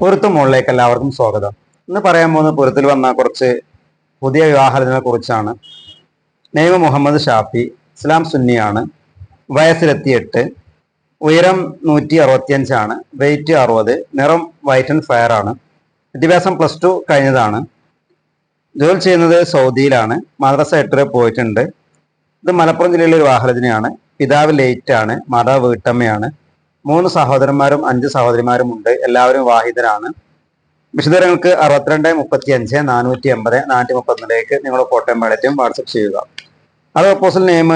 പൊരുത്ത മുകളിലേക്ക് എല്ലാവർക്കും സ്വാഗതം. ഇന്ന് പറയാൻ പോകുന്ന പൊരുത്തിൽ വന്ന കുറച്ച് പുതിയ വിവാഹത്തിനെ കുറിച്ചാണ്. നെയ്മ മുഹമ്മദ് ഷാഫി ഇസ്ലാം സുന്നിയാണ്. വയസ്സിലെത്തിയെട്ട് ഉയരം നൂറ്റി അറുപത്തിയഞ്ചാണ് വെയിറ്റ് അറുപത് നിറം വൈറ്റ് ആൻഡ് ഫയർ ആണ്. വിദ്യാഭ്യാസം പ്ലസ് ടു കഴിഞ്ഞതാണ്. ജോലി ചെയ്യുന്നത് സൗദിയിലാണ്. മദ്രസ എട്ടര പോയിട്ടുണ്ട്. ഇത് മലപ്പുറം ജില്ലയിലെ ഒരു വാഹനത്തിനെയാണ് പിതാവ് ലേറ്റാണ് മാതാവ് വീട്ടമ്മയാണ്. മൂന്ന് സഹോദരന്മാരും അഞ്ച് സഹോദരിമാരും ഉണ്ട്. എല്ലാവരും വാഹിതരാണ് വിശദങ്ങൾക്ക് അറുപത്തിരണ്ട് മുപ്പത്തി അഞ്ച് നാനൂറ്റി എൺപത് നാനൂറ്റി മുപ്പത്തിലേക്ക് നിങ്ങൾ കോട്ടയം പാളയത്തെയും വാട്സപ്പ് ചെയ്യുക. അത് ഓപ്പോസിൽ നെയിം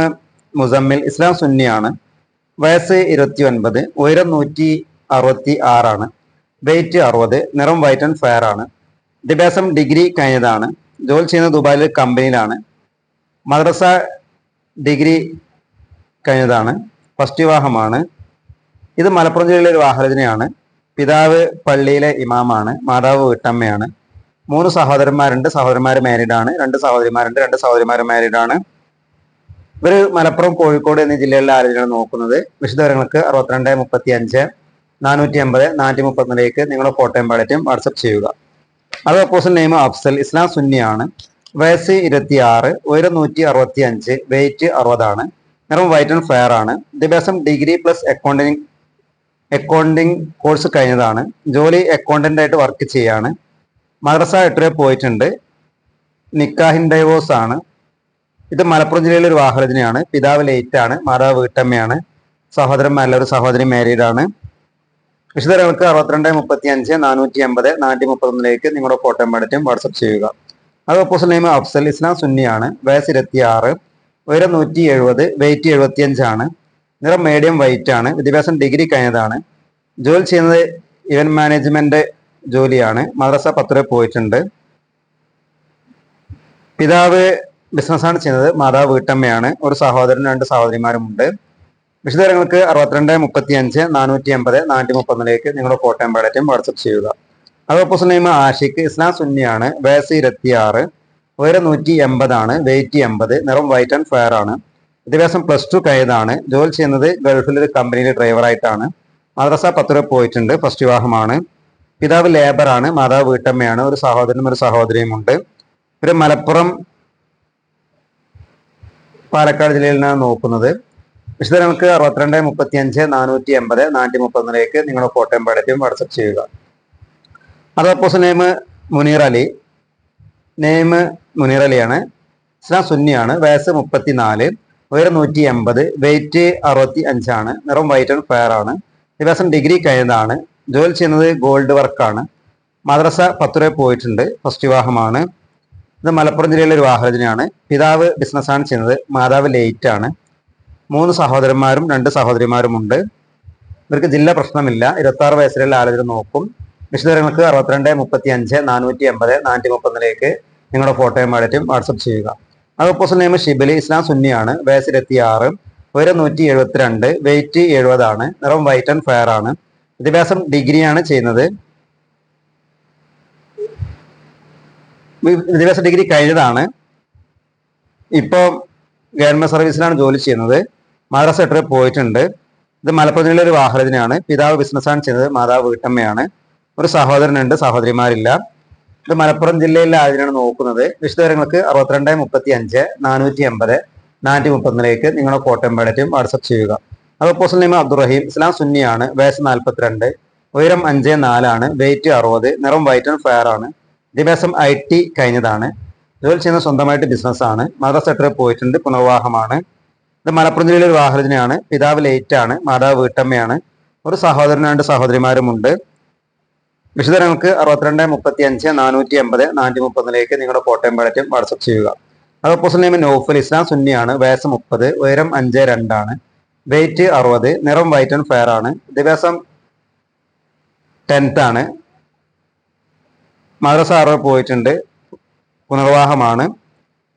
മുസമ്മിൽ ഇസ്ലാം സുന്നിയാണ്. വയസ്സ് ഇരുപത്തി ഒൻപത് ഉയരം നൂറ്റി അറുപത്തി ആറാണ് വെയിറ്റ് അറുപത് നിറം വൈറ്റ് ആൻഡ് ഫയർ ആണ്. വിദ്യാഭ്യാസം ഡിഗ്രി കഴിഞ്ഞതാണ്. ജോലി ചെയ്യുന്ന ദുബായിൽ കമ്പനിയിലാണ്. മദ്രസ ഡിഗ്രി കഴിഞ്ഞതാണ്. ഫസ്റ്റ് വിവാഹമാണ്. ഇത് മലപ്പുറം ജില്ലയിലെ ഒരു വാഹനത്തിനെയാണ് പിതാവ് പള്ളിയിലെ ഇമാമാണ് മാതാവ് വീട്ടമ്മയാണ്. മൂന്ന് സഹോദരന്മാരുണ്ട് സഹോദരന്മാർ ആണ് രണ്ട് സഹോദരിമാരുണ്ട് രണ്ട് സഹോദരിമാർ മാരീഡ് ആണ് ഇവർ മലപ്പുറം കോഴിക്കോട് എന്നീ ജില്ലകളിലെ ആലോചനയാണ് നോക്കുന്നത്. വിശദവിവരങ്ങൾക്ക് അറുപത്തിരണ്ട് മുപ്പത്തി അഞ്ച് നാനൂറ്റി അമ്പത് നാനൂറ്റി മുപ്പത്തിലേക്ക് നിങ്ങളുടെ കോട്ടയം പാളറ്റും വാട്സപ്പ് ചെയ്യുക. അത് ഓപ്പോസിറ്റ് നെയിം അഫ്സൽ ഇസ്ലാം സുന്നിയാണ്. വയസ്സ് ഇരുപത്തി ആറ് ഉയരം നൂറ്റി അറുപത്തി അഞ്ച് വെയിറ്റ് അറുപതാണ്. നിറം വൈറ്റ് ആൻഡ് ഫെയർ ആണ്. വിദ്യാഭ്യാസം degree plus accounting accounting course കഴിഞ്ഞതാണ്. ജോലി അക്കൗണ്ടന്റ് ആയിട്ട് വർക്ക് ചെയ്യാണ്. മദ്രസ എട്ടുവരെ പോയിട്ടുണ്ട്. നിക്കാഹിൻ ഡൈവോഴ്സ് ആണ്. ഇത് മലപ്പുറം ജില്ലയിലെ ഒരു വാഹനത്തിനെയാണ്. പിതാവ് ലേറ്റ് ആണ് മാതാവ് വീട്ടമ്മയാണ് സഹോദരന്മാരിലെ ഒരു സഹോദരി മാരീഡ് ആണ്. വിശദങ്ങൾക്ക് അറുപത്തിരണ്ട് മുപ്പത്തി അഞ്ച് നാനൂറ്റി അമ്പത് നാനൂറ്റി മുപ്പത്തൊന്നിലേക്ക് നിങ്ങളുടെ ഫോട്ടോ എടുത്തും വാട്സപ്പ് ചെയ്യുക. അത് ഓപ്പോസിറ്റ് നെയിം അഫ്സൽ ഇസ്ലാം സുന്നിയാണ്. വയസ്സ് ഇരുപത്തി ആറ് ഉയരം നൂറ്റി എഴുപത് വെയിറ്റ് എഴുപത്തി അഞ്ചാണ് നിറം മീഡിയം വൈറ്റ് ആണ്. വിദ്യാഭ്യാസം ഡിഗ്രി കഴിഞ്ഞതാണ്. ജോലി ചെയ്യുന്നത് ഇവന്റ് മാനേജ്മെന്റ് ജോലിയാണ്. മദ്രസ പത്ത് വരെ പോയിട്ടുണ്ട്. പിതാവ് ബിസിനസ്സാണ് ചെയ്യുന്നത്. മാതാവ് വീട്ടമ്മയാണ്. ഒരു സഹോദരനും രണ്ട് സഹോദരിമാരുമുണ്ട് വിശദവിവരങ്ങൾക്ക് അറുപത്തിരണ്ട് മുപ്പത്തി അഞ്ച് നാനൂറ്റി അമ്പത് നാനൂറ്റി മുപ്പതിലേക്ക് നിങ്ങളുടെ കോട്ടയം പേടറ്റും വാട്സപ്പ് ചെയ്യുക അത് ഓപ്പോസിറ്റ് നെയിം ഇസ്ലാം സുന്നിയാണ്. വയസ്സ് ഇരുപത്തി ആറ് ഉയരം നൂറ്റി എൺപതാണ് വെയിറ്റ് എൺപത്. നിറം വൈറ്റ് ആൻഡ് ഫയർ ആണ്. വിദ്യാഭ്യാസം പ്ലസ് ടു കഴിഞ്ഞതാണ്. ജോലി ചെയ്യുന്നത് ഗൾഫിലെ ഒരു കമ്പനിയിലെ ഡ്രൈവറായിട്ടാണ് മദ്രസ പത്ത് രൂപ പോയിട്ടുണ്ട്. ഫസ്റ്റ് വിവാഹമാണ്. പിതാവ് ലേബറാണ് മാതാവ് വീട്ടമ്മയാണ്. ഒരു സഹോദരനും ഒരു സഹോദരിയും ഉണ്ട്. ഒരു മലപ്പുറം പാലക്കാട് ജില്ലയിൽ നിന്നാണ് നോക്കുന്നത്. വിശുദ്ധ നമുക്ക് അറുപത്തിരണ്ട് മുപ്പത്തി അഞ്ച് നാനൂറ്റി എൺപത് നാനൂറ്റി മുപ്പതിലേക്ക് നിങ്ങളുടെ കോട്ടയം പാടറ്റും വാട്സപ്പ് ചെയ്യുക. അത് name name Munir Ali. Name Munir അലിയാണ്. ഇസ്ലാം സുന്നിയാണ്. വയസ്സ് മുപ്പത്തിനാല്. ഉയരം നൂറ്റി എൺപത് വെയിറ്റ് അറുപത്തി അഞ്ചാണ് നിറം വൈറ്റ് ആൻഡ് ഫയർ ആണ്. ദിവസം ഡിഗ്രി കഴിഞ്ഞതാണ്. ജോലി ചെയ്യുന്നത് ഗോൾഡ് വർക്കാണ് മദ്രസ പത്തുരെ പോയിട്ടുണ്ട് ഫസ്റ്റ് വിവാഹമാണ്. ഇത് മലപ്പുറം ജില്ലയിലെ ഒരു വാഹനത്തിനാണ് പിതാവ് ബിസിനസ്സാണ് ചെയ്യുന്നത് മാതാവ് ലേറ്റ് ആണ്. മൂന്ന് സഹോദരന്മാരും രണ്ട് സഹോദരിമാരും ഉണ്ട്. ഇവർക്ക് ജില്ല പ്രശ്നമില്ല. ഇരുപത്തി ആറ് വയസ്സിലുള്ള ആലോചന നോക്കും. വിശദങ്ങൾക്ക് അറുപത്തിരണ്ട് മുപ്പത്തി അഞ്ച് നാനൂറ്റി എൺപത് നാനൂറ്റി മുപ്പതിലേക്ക് നിങ്ങളുടെ ഫോട്ടോയും വാട്സപ്പ് ചെയ്യുക. അത് നിയമം ഷിബലി ഇസ്ലാം സുന്നിയാണ്. വയസ്സ് ഇരുപത്തി ആറ് ഉയരം നൂറ്റി എഴുപത്തിരണ്ട് വെയിറ്റ് എഴുപതാണ്. നിറം വൈറ്റ് ആൻഡ് ഫയർ ആണ്. വിദ്യാഭ്യാസം ഡിഗ്രിയാണ് ചെയ്യുന്നത്. വിദ്യാഭ്യാസ ഡിഗ്രി കഴിഞ്ഞതാണ്. ഇപ്പോൾ ഗവൺമെന്റ് സർവീസിലാണ് ജോലി ചെയ്യുന്നത്. മദ്രാസ് സെക്ടറിൽ പോയിട്ടുണ്ട്. ഇത് മലപ്പുറം ജില്ലയിലെ ഒരു വാഹനത്തിനാണ് പിതാവ് ബിസിനസ്സാണ് ചെയ്യുന്നത്. മാതാവ് വീട്ടമ്മയാണ്. ഒരു സഹോദരനുണ്ട്. സഹോദരിമാരില്ല. ഇത് മലപ്പുറം ജില്ലയിലെ ആയതിനാണ് നോക്കുന്നത്. വിശദവിവരങ്ങൾക്ക് അറുപത്തിരണ്ട് മുപ്പത്തി അഞ്ച് നാനൂറ്റി എൺപത് നാനൂറ്റി മുപ്പത്തിലേക്ക് നിങ്ങളുടെ കോട്ടയം പേടറ്റും വാട്സപ്പ് ചെയ്യുക. അത് പോസ്റ്റൽ നെയിം അബ്ദുറഹീം ഇസ്ലാം സുന്നിയാണ് വയസ്സ് നാൽപ്പത്തിരണ്ട് ഉയരം അഞ്ച് നാലാണ് വെയിറ്റ് അറുപത് നിറം വൈറ്റ് ആൻഡ് ഫയർ ആണ്. വിദ്യാഭ്യാസം ഐ ടി കഴിഞ്ഞതാണ്. ജോലി ചെയ്യുന്ന സ്വന്തമായിട്ട് ബിസിനസ്സാണ് മദർ സെക്ടറിൽ പോയിട്ടുണ്ട് പുനർവാഹമാണ് ഇത് മലപ്പുറം ജില്ലയിലെ ഒരു വാഹനത്തിനാണ് പിതാവ് ലേറ്റാണ് മാതാവ് വീട്ടമ്മയാണ്. ഒരു സഹോദരനും രണ്ട് സഹോദരിമാരുമുണ്ട്. വിശദങ്ങൾക്ക് അറുപത്തിരണ്ട് മുപ്പത്തി അഞ്ച് നാനൂറ്റി എൺപത് നാനൂറ്റി മുപ്പതിലേക്ക് നിങ്ങളുടെ കോട്ടയം ബാലറ്റും വാട്സപ്പ് ചെയ്യുക. അത് ഓപ്പോസിറ്റ് നെയിം നോഫൽ ഇസ്ലാം സുന്നിയാണ്. വയസ്സ് മുപ്പത് ഉയരം അഞ്ച് രണ്ടാണ്. വെയിറ്റ് അറുപത് നിറം വൈറ്റ് ആൻഡ് ഫെയർ ആണ്. ദിവസം ടെൻത്ത് ആണ്. മദ്രസ അറുപത് പോയിട്ടുണ്ട്. പുനർവാഹമാണ്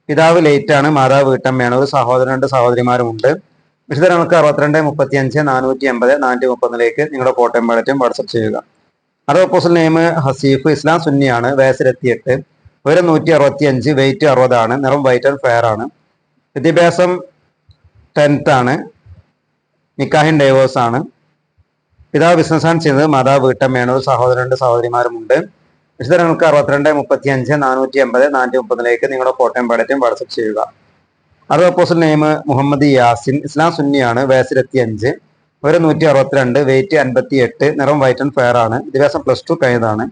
പിതാവ് ലേറ്റ് ആണ്. മാതാവ് വീട്ടമ്മയാണ്. ഒരു സഹോദരൻ രണ്ട് സഹോദരിമാരുമുണ്ട് വിശദങ്ങൾക്ക് അറുപത്തിരണ്ട് മുപ്പത്തി അഞ്ച് നാനൂറ്റി എൺപത് നാനൂറ്റി മുപ്പതിലേക്ക് നിങ്ങളുടെ കോട്ടയം ബാലറ്റും വാട്സപ്പ് ചെയ്യുക. അത് ഓപ്പോസിറ്റ് നെയിം ഹസീഫ് ഇസ്ലാം സുന്നിയാണ് വയസ്സിലെത്തിയെട്ട് ഉയരം നൂറ്റി അറുപത്തി അഞ്ച് വെയിറ്റ് അറുപതാണ് നിറം വൈറ്റ് ആൻഡ് ഫെയർ ആണ്. വിദ്യാഭ്യാസം ടെൻത്ത് ആണ്. നിക്കാഹിൻ ഡൈവേഴ്സ് ആണ്. പിതാവ് ബിസിനസ് ആണ് ചെയ്യുന്നത് മാതാവ് വീട്ടമ്മയാണ് ഒരു സഹോദരനുണ്ട് സഹോദരിമാരുമുണ്ട്. വിശദങ്ങൾക്ക് അറുപത്തിരണ്ട് മുപ്പത്തി അഞ്ച് നാനൂറ്റി എൺപത് നാനൂറ്റി മുപ്പതിലേക്ക് നിങ്ങളുടെ കോട്ടയം പാടറ്റും വാട്സപ്പ് ചെയ്യുക. അറുപത് അപ്പോസൽ നെയിം മുഹമ്മദ് യാസിൻ ഇസ്ലാം സുന്നിയാണ് വയസ്സിലെത്തി അഞ്ച് ഒരു നൂറ്റി അറുപത്തിരണ്ട് വെയിറ്റ് അൻപത്തി എട്ട് നിറം വൈറ്റ് ആൻഡ് ഫെയർ ആണ്. വിദ്യാഭ്യാസം പ്ലസ് ടു കഴിഞ്ഞതാണ്.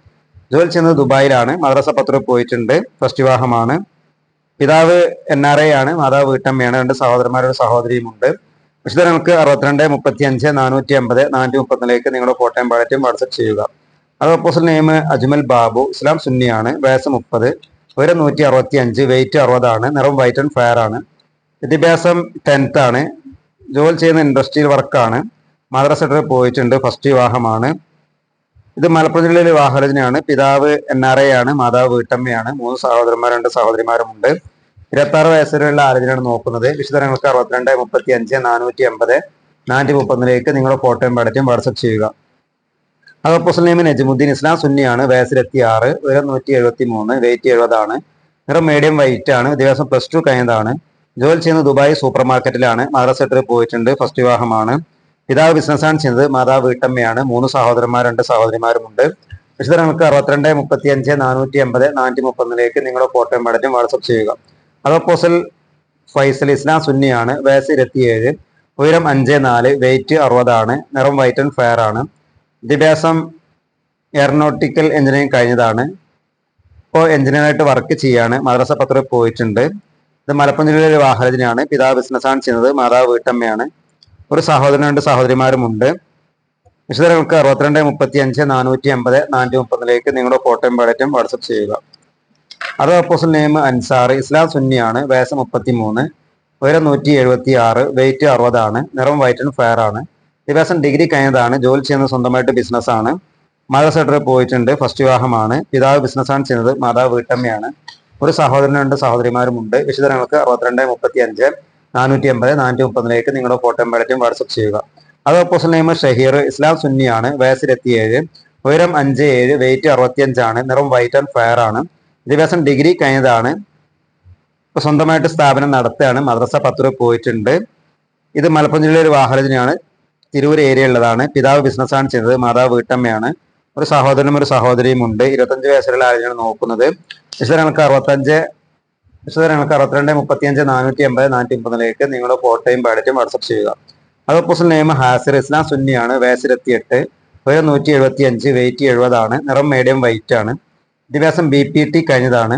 ജോലി ചെയ്യുന്നത് ദുബായിലാണ്. മദ്രസ പത്ര പോയിട്ടുണ്ട്. ഫസ്റ്റ് വിവാഹമാണ്. പിതാവ് എൻ ആർ ഐ ആണ്. മാതാവ് വീട്ടമ്മയാണ്. രണ്ട് സഹോദരന്മാരുടെ സഹോദരിയുമുണ്ട് വിശദങ്ങൾക്ക് അറുപത്തിരണ്ട് മുപ്പത്തി അഞ്ച് നാനൂറ്റി അമ്പത് നാനൂറ്റി മുപ്പത്തിലേക്ക് നിങ്ങളുടെ ഫോട്ടോയും പാടറ്റും വാട്സപ്പ് ചെയ്യുക. അത് അപ്പോസൽ നെയിം അജ്മൽ ബാബു. ഇസ്ലാം സുന്നിയാണ്. വയസ്സ് മുപ്പത്. ഒരു നൂറ്റി അറുപത്തി അഞ്ച് വെയിറ്റ് അറുപതാണ്. നിറം വൈറ്റ് ആൻഡ് ഫയർ ആണ്. വിദ്യാഭ്യാസം ടെൻത്ത് ആണ്. ജോലി ചെയ്യുന്ന ഇൻഡസ്ട്രിയിൽ വർക്കാണ് മദ്രസ പോയിട്ടുണ്ട്. ഫസ്റ്റ് വിവാഹമാണ്. ഇത് മലപ്പുറം ജില്ലയിലെ വിവാഹരചനയാണ് പിതാവ് എൻ ആർ ഐ ആണ് മാതാവ് വീട്ടമ്മയാണ്. മൂന്ന് സഹോദരന്മാർ രണ്ട് സഹോദരിമാരുമുണ്ട്. ഇരുപത്തി ആറ് വയസ്സിലുള്ള ആലോചനയാണ് നോക്കുന്നത്? വിശദങ്ങൾക്ക് അറുപത്തിരണ്ട് മുപ്പത്തി അഞ്ച് നാനൂറ്റി എൺപത് നാനൂറ്റി മുപ്പതിലേക്ക് നിങ്ങളുടെ ഫോട്ടോയും പഠിച്ചും വാട്സപ്പ് ചെയ്യുക. നെയിം നജമുദ്ദീൻ ഇസ്ലാം സുന്നിയാണ്. വയസ്സിലെത്തി ആറ് ഉയരം നൂറ്റി എഴുപത്തി മൂന്ന് വെയിറ്റ് എഴുപതാണ്. നിറം മീഡിയം വൈറ്റ് ആണ്. വിദ്യാഭ്യാസം പ്ലസ് ടു കഴിഞ്ഞതാണ്. ജോലി ചെയ്യുന്നത് ദുബായ് സൂപ്പർ മാർക്കറ്റിലാണ് മദ്രസ പോയിട്ടുണ്ട്. ഫസ്റ്റ് വിവാഹമാണ്. പിതാവ് ബിസിനസ്സാണ് ചെയ്യുന്നത്. മാതാവ് വീട്ടമ്മയാണ്. മൂന്ന് സഹോദരന്മാർ രണ്ട് സഹോദരിമാരുമുണ്ട് വിശദങ്ങൾക്ക് അറുപത്തിരണ്ട് മുപ്പത്തി അഞ്ച് നാനൂറ്റി എൺപത് നാനൂറ്റി മുപ്പതിലേക്ക് നിങ്ങളുടെ ഫോട്ടോയും പഠനം വാട്സപ്പ് ചെയ്യുക. അതപ്പോസൽ ഫൈസൽ ഇസ്ലാം സുന്നിയാണ്. വയസ്സ് ഇരുപത്തിയേഴ് ഉയരം അഞ്ച് നാല് വെയിറ്റ് അറുപതാണ് നിറം വൈറ്റ് ആൻഡ് ഫയർ ആണ്. വിദ്യാഭ്യാസം എയറോനോട്ടിക്കൽ എഞ്ചിനീയറിംഗ് കഴിഞ്ഞതാണ്. ഇപ്പോൾ എഞ്ചിനീയറായിട്ട് വർക്ക് ചെയ്യാണ്. മദ്രസ പത്രം പോയിട്ടുണ്ട്. ഇത് മലപ്പുറം ജില്ലയിലെ വാഹനത്തിനാണ് പിതാവ് ബിസിനസ്സാണ് ചെയ്യുന്നത്. മാതാവ് വീട്ടമ്മയാണ്. ഒരു സഹോദരനും രണ്ട് സഹോദരിമാരുമുണ്ട്. വിശദങ്ങൾക്ക് അറുപത്തിരണ്ട് മുപ്പത്തി അഞ്ച് നാനൂറ്റി അമ്പത് നാനൂറ്റി മുപ്പതിലേക്ക് നിങ്ങളുടെ ഫോട്ടോയും പാടറ്റും വാട്സപ്പ് ചെയ്യുക. അത് അപ്പോസൽ നെയിം അൻസാർ ഇസ്ലാം സുന്നിയാണ് വയസ്സ് മുപ്പത്തി മൂന്ന് ഉയരം നൂറ്റി എഴുപത്തി ആറ് വെയിറ്റ് അറുപതാണ് നിറം വൈറ്റ് ആൻഡ് ഫെയർ ആണ്. ദിവസം ഡിഗ്രി കഴിഞ്ഞതാണ് ജോലി ചെയ്യുന്നത് സ്വന്തമായിട്ട് ബിസിനസ്സാണ് മദർ സെക്ടറിൽ പോയിട്ടുണ്ട് ഫസ്റ്റ് വിവാഹമാണ്. പിതാവ് ബിസിനസ്സാണ് ചെയ്യുന്നത് മാതാവ് വീട്ടമ്മയാണ്. ഒരു സഹോദരനുണ്ട് സഹോദരിമാരുമുണ്ട്. വിശദങ്ങൾക്ക് അറുപത്തിരണ്ട് മുപ്പത്തി അഞ്ച് നാനൂറ്റി എൺപത് നാനൂറ്റി മുപ്പതിലേക്ക് നിങ്ങളുടെ ഫോട്ടോയും പാടറ്റും വാട്സപ്പ് ചെയ്യുക. അത് ഓപ്പോസിറ്റ് നെയിം ഷഹീർ ഇസ്ലാം സുന്നിയാണ് വയസ്സിലെത്തിയേഴ് ഉയരം അഞ്ച് ഏഴ് വെയിറ്റ് അറുപത്തിയഞ്ചാണ് നിറം വൈറ്റ് ആൻഡ് ഫയർ ആണ്. വിദ്യാഭ്യാസം ഡിഗ്രി കഴിഞ്ഞതാണ്. ഇപ്പൊ സ്വന്തമായിട്ട് സ്ഥാപനം നടത്തുകയാണ്. മദ്രസ പത്ത് രൂപ പോയിട്ടുണ്ട്. ഇത് മലപ്പുറം ജില്ലയിലെ ഒരു വാഹനത്തിനാണ് തിരൂർ ഏരിയ ഉള്ളതാണ്. പിതാവ് ബിസിനസ്സാണ് ചെയ്തത് മാതാവ് വീട്ടമ്മയാണ്. ഒരു സഹോദരനും ഒരു സഹോദരിയും ഉണ്ട്. ഇരുപത്തഞ്ച് വയസ്സുള്ള ആരെയാണ് നോക്കുന്നത്? വിശദങ്ങൾക്ക് അറുപത്തഞ്ച് വിശദങ്ങൾക്ക് അറുപത്തിരണ്ട് മുപ്പത്തിയഞ്ച് നാനൂറ്റി എൺപത് നാനൂറ്റി മുപ്പതിലേക്ക് നിങ്ങളുടെ ഫോട്ടോയും പാടറ്റും വാട്സപ്പ് ചെയ്യുക. അതപ്പോൾ നെയിം ഹാസിർ ഇസ്ലാം സുന്നിയാണ്. വയസ്സിലെത്തിയെട്ട് ഉയരം നൂറ്റി എഴുപത്തി അഞ്ച് വെയിറ്റ് എഴുപതാണ് നിറം മീഡിയം വൈറ്റ് ആണ്. വിദ്യാഭ്യാസം ബി പി ടി കഴിഞ്ഞതാണ്.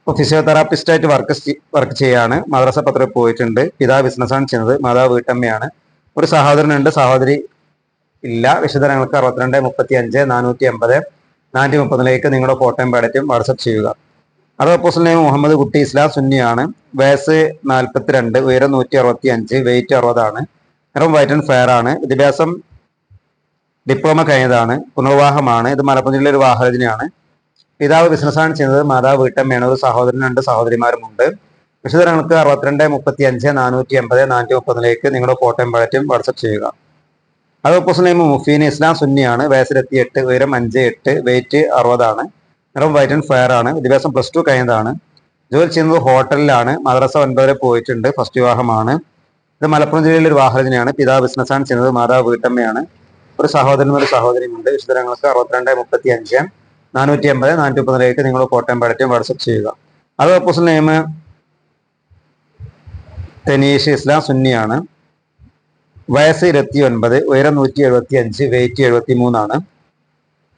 ഇപ്പോൾ ഫിസിയോതെറാപ്പിസ്റ്റ് ആയിട്ട് വർക്ക് വർക്ക് ചെയ്യാണ്. മദ്രസ പത്രത്തിൽ പോയിട്ടുണ്ട്. പിതാവ് ബിസിനസ്സാണ് ചെയ്യുന്നത്. മാതാവ് വീട്ടമ്മയാണ്. ഒരു സഹോദരനുണ്ട്. സഹോദരി ഇല്ല. വിശദങ്ങൾക്ക് അറുപത്തിരണ്ട് മുപ്പത്തി അഞ്ച് നാനൂറ്റി എൺപത് നാനൂറ്റി മുപ്പതിലേക്ക് നിങ്ങളുടെ ഫോട്ടോയും പാടറ്റും വാട്സപ്പ് ചെയ്യുക. നെയിം മുഹമ്മദ് കുട്ടി ഇസ്ലാം സുന്നിയാണ്. വയസ്സ് നാൽപ്പത്തിരണ്ട് ഉയരം നൂറ്റി അറുപത്തി അഞ്ച് വെയിറ്റ് അറുപതാണ്. നിറം വൈറ്റ് ആൻഡ് ഫെയർ ആണ്. വിദ്യാഭ്യാസം ഡിപ്ലോമ കഴിഞ്ഞതാണ്. പുനർവാഹമാണ് ഇത് മലപ്പുറം ജില്ലയിലെ ഒരു വാഹനത്തിനാണ് പിതാവ് ബിസിനസ്സാണ് ചെയ്യുന്നത്. മാതാവ് വീട്ടമ്മയാണ്. ഒരു സഹോദരൻ രണ്ട് സഹോദരിമാരുമുണ്ട് വിശദങ്ങൾക്ക് അറുപത്തിരണ്ട് മുപ്പത്തി അഞ്ച് നാനൂറ്റി എൺപത് നാനൂറ്റി മുപ്പതിലേക്ക് നിങ്ങളുടെ ഫോട്ടോയും പഴറ്റും വാട്സപ്പ് ചെയ്യുക അത് നെയ്മ് നെയിം മുഫീൻ ഇസ്ലാം സുന്നിയാണ്. വയസ്സിലെത്തി എട്ട് ഉയരം അഞ്ച് എട്ട് വെയിറ്റ് അറുപതാണ്. നിറം വൈറ്റ് ആൻഡ് ഫയർ ആണ്. വിദ്യാഭ്യാസം പ്ലസ് ടു കഴിഞ്ഞതാണ്. ജോലി ചെയ്യുന്നത് ഹോട്ടലിലാണ്. മദ്രസ ഒൻപത് പോയിട്ടുണ്ട്. ഫസ്റ്റ് വിവാഹമാണ്. ഇത് മലപ്പുറം ജില്ലയിലെ ഒരു വാഹനജനയാണ് പിതാവ് ബിസിനസ്സാണ് ചെയ്യുന്നത് മാതാവ് വീട്ടമ്മയാണ്. ഒരു സഹോദരനും ഒരു സഹോദരിയുമുണ്ട്. വിശദങ്ങൾക്ക് അറുപത്തിരണ്ട് മുപ്പത്തി അഞ്ച് നാനൂറ്റി അമ്പത് നാനൂറ്റി മുപ്പതിലേക്ക് നിങ്ങൾ കോട്ടയം പാടറ്റും വാട്സപ്പ് ചെയ്യുക. അത് ഓപ്പോസിറ്റ് നെയിം തെനീഷ് ഇസ്ലാം സുന്നിയാണ് വയസ്സ് ഇരുപത്തി ഒൻപത് ഉയരം നൂറ്റി എഴുപത്തി അഞ്ച് വെയിറ്റ് എഴുപത്തി മൂന്നാണ്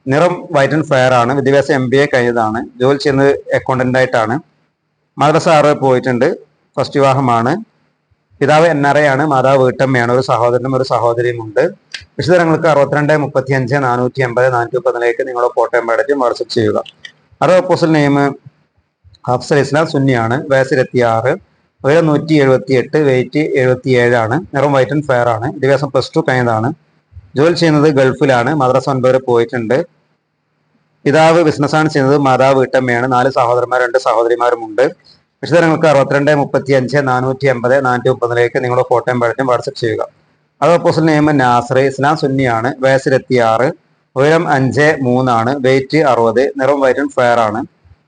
നിറം വൈറ്റ് ആൻഡ് ഫെയർ ആണ്. വിദ്യാഭ്യാസം എം ബി എ കഴിഞ്ഞതാണ്. ജോലി ചെയ്യുന്നത് അക്കൗണ്ടന്റ് ആയിട്ടാണ്. മദ്രസ ആറ് പോയിട്ടുണ്ട്. ഫസ്റ്റ് വിവാഹമാണ്. പിതാവ് എൻ ആർ എ ആണ്. മാതാവ് വീട്ടമ്മയാണ്. ഒരു സഹോദരനും ഒരു സഹോദരിയും ഉണ്ട്. വിശദങ്ങൾക്ക് അറുപത്തിരണ്ട് മുപ്പത്തി അഞ്ച് നാനൂറ്റി എൺപത് നാനൂറ്റി മുപ്പതിലേക്ക് നിങ്ങൾ കോട്ടയം പേടറ്റും വാട്സപ്പ് ചെയ്യുക. അത് ഓപ്പോസിറ്റ് നെയിം ഹഫ്സൽ ഇസ്ലാം സുന്നിയാണ് വയസ്സ് ഇരുപത്തി ആറ് ഉയരം നൂറ്റി എഴുപത്തി എട്ട് വെയിറ്റ് എഴുപത്തി ഏഴാണ് നിറം വൈറ്റ് ആൻഡ് ഫെയർ ആണ്. വിദ്യാഭ്യാസം പ്ലസ് ടു കഴിഞ്ഞതാണ്. ജോലി ചെയ്യുന്നത് ഗൾഫിലാണ്. മദ്രസ വരെ പോയിട്ടുണ്ട്. പിതാവ് ബിസിനസ്സാണ് ചെയ്യുന്നത്. മാതാവ് വീട്ടമ്മയാണ്. നാല് സഹോദരന്മാർ രണ്ട് സഹോദരിമാരുമുണ്ട് വിശദങ്ങൾക്ക് അറുപത്തിരണ്ട് മുപ്പത്തി അഞ്ച് നാനൂറ്റി എൺപത് നാനൂറ്റി മുപ്പതിലേക്ക് നിങ്ങളുടെ ഫോട്ടോയും പഴറ്റും വാട്സപ്പ് ചെയ്യുക. അത് ഓപ്പോസിറ്റ് നെയിം നാസർ ഇസ്ലാം സുന്നിയാണ് വയസ്സിലെത്തി ആറ് ഉയരം അഞ്ച് മൂന്നാണ്. വെയിറ്റ് അറുപത് നിറം വൈറ്റും ഫെയർ ആണ്.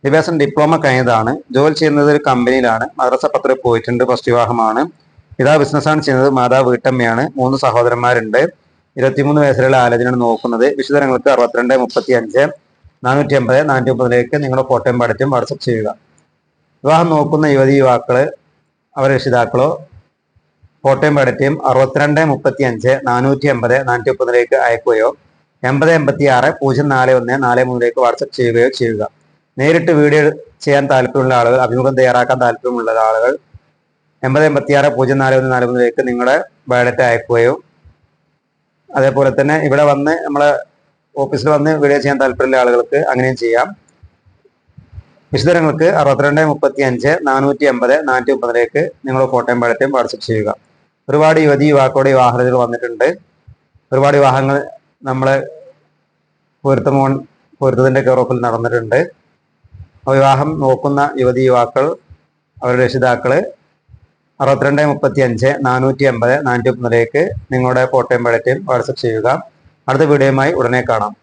വിദ്യാഭ്യാസം ഡിപ്ലോമ കഴിഞ്ഞതാണ്. ജോലി ചെയ്യുന്നത് ഒരു കമ്പനിയിലാണ് മദ്രസ പത്ര പോയിട്ടുണ്ട്. ഫസ്റ്റ് വിവാഹമാണ്. പിതാവ് ബിസിനസ്സാണ് ചെയ്യുന്നത്. മാതാവ് വീട്ടമ്മയാണ്. മൂന്ന് സഹോദരന്മാരുണ്ട്. ഇരുപത്തിമൂന്ന് വയസ്സിലുള്ള ആലോചനയാണ് നോക്കുന്നത്. വിശദങ്ങൾക്ക് അറുപത്തിരണ്ട് മുപ്പത്തി അഞ്ച് നാനൂറ്റി അമ്പത് നാനൂറ്റി മുപ്പതിലേക്ക് നിങ്ങളുടെ ഫോട്ടോയും പഠിച്ചും വാട്സപ്പ് ചെയ്യുക. വിവാഹം നോക്കുന്ന യുവതി യുവാക്കൾ അവരുടെ രക്ഷിതാക്കളോ ഫോട്ടോയും പഠിച്ചും അറുപത്തിരണ്ട് മുപ്പത്തി അഞ്ച് നാനൂറ്റി അമ്പത് നാനൂറ്റി മുപ്പതിലേക്ക് അയക്കുകയോ എൺപത് എൺപത്തി ആറ് പൂജ്യം നാല് ഒന്ന് നാല് മൂന്നിലേക്ക് വാട്സപ്പ് ചെയ്യുകയോ ചെയ്യുക. നേരിട്ട് വീഡിയോ ചെയ്യാൻ താല്പര്യമുള്ള ആളുകൾ അഭിമുഖം തയ്യാറാക്കാൻ താല്പര്യമുള്ള ആളുകൾ എൺപത് എൺപത്തി ആറ് പൂജ്യം നാല് ഒന്ന് നാല് മൂന്നിലേക്ക് നിങ്ങളുടെ ബയോഡേറ്റ അയക്കുകയോ അതേപോലെ തന്നെ ഇവിടെ വന്ന് നമ്മളെ ഓഫീസിൽ വന്ന് വീഡിയോ ചെയ്യാൻ താല്പര്യമുള്ള ആളുകൾക്ക് അങ്ങനെയും ചെയ്യാം. വിശദങ്ങൾക്ക് അറുപത്തിരണ്ട് മുപ്പത്തി അഞ്ച് നാനൂറ്റി എൺപത് നാനൂറ്റി മുപ്പതിലേക്ക് നിങ്ങൾ ഫോട്ടോയും ബയോഡേറ്റയും വാട്സപ്പ് ചെയ്യുക. ഒരുപാട് യുവതി യുവാക്കളുടെ വിവാഹതകൾ വന്നിട്ടുണ്ട്. ഒരുപാട് വിവാഹങ്ങൾ നമ്മളെ പൊരുത്തമോൺ പൊരുത്തത്തിന്റെ കെയറോഫിൽ നടന്നിട്ടുണ്ട്. വിവാഹം നോക്കുന്ന യുവതി യുവാക്കൾ അവരുടെ രക്ഷിതാക്കൾ അറുപത്തിരണ്ട് മുപ്പത്തി അഞ്ച് നാനൂറ്റി എൺപത് നാനൂറ്റി മുപ്പതിലേക്ക് നിങ്ങളുടെ കോട്ടയം ബയോഡേറ്റയും വാട്സപ്പ് ചെയ്യുക. അടുത്ത വീഡിയോയുമായി ഉടനെ കാണാം.